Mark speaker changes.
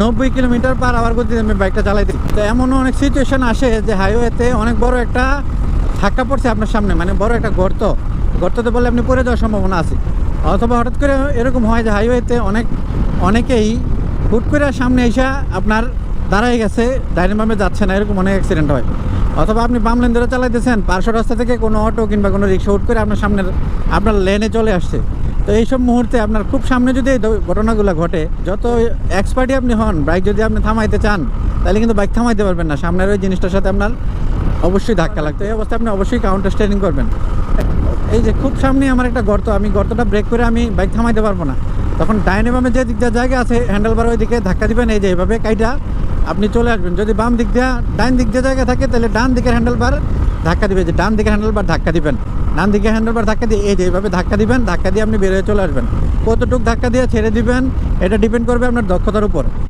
Speaker 1: নব্বই kilometre per hour গতিতে আমি বাইকটা চালাইতে তো এমনও অনেক সিচুয়েশন আসে যে হাইওয়েতে অনেক বড় একটা ধাক্কা পড়ছে আপনার সামনে মানে বড় একটা গর্ত। গর্ততে বললে আপনি পড়ে যাওয়ার সম্ভাবনা আছে। অথবা হঠাৎ করে এরকম হয় যে হাইওয়েতে অনেক, অনেকেই হুট করে সামনে এসে আপনার দাঁড়াই গেছে, ডাইনে বামে যাচ্ছে না, এরকম অনেক অ্যাক্সিডেন্ট হয়। অথবা আপনি বাম লেন ধরে চালাইতেছেন, পার্শ্ব রাস্তা থেকে কোনো অটো কিংবা কোনো রিক্সা হুট করে আপনার সামনের, আপনার লেনে চলে আসছে। তো এইসব মুহূর্তে আপনার খুব সামনে যদি এই ঘটনাগুলো ঘটে, যত এক্সপার্টই আপনি হন বাইক যদি আপনি থামাইতে চান, তাহলে কিন্তু বাইক থামাইতে পারবেন না। সামনের ওই জিনিসটার সাথে আপনার অবশ্যই ধাক্কা লাগতো এই অবস্থায় আপনি অবশ্যই কাউন্টার স্টেরিং করবেন। এই যে খুব সামনে আমার একটা গর্ত, আমি গর্তটা ব্রেক করে আমি বাইক থামাইতে পারব না। তখন ডাইনে বামে যে দিক দিয়ে জায়গা আছে হ্যান্ডেল বার ওই দিকে ধাক্কা দিবেন। এই যে এইভাবে কাইটা আপনি চলে আসবেন। যদি বাম দিক দিয়ে, ডাইন দিক দিয়ে জায়গা থাকে, তাহলে ডান দিকের হ্যান্ডেল বার ধাক্কা দিবে। যে ডান দিকের হ্যান্ডেল বার ধাক্কা দিবেন। ডান দিকে হ্যান্ডেল বার ধাক্কা দিয়ে, এই যে এইভাবে ধাক্কা দিবেন, ধাক্কা দিয়ে আপনি বেরিয়ে চলে আসবেন। কতটুক ধাক্কা দিয়ে ছেড়ে দিবেন, এটা ডিপেন্ড করবে আপনার দক্ষতার উপর।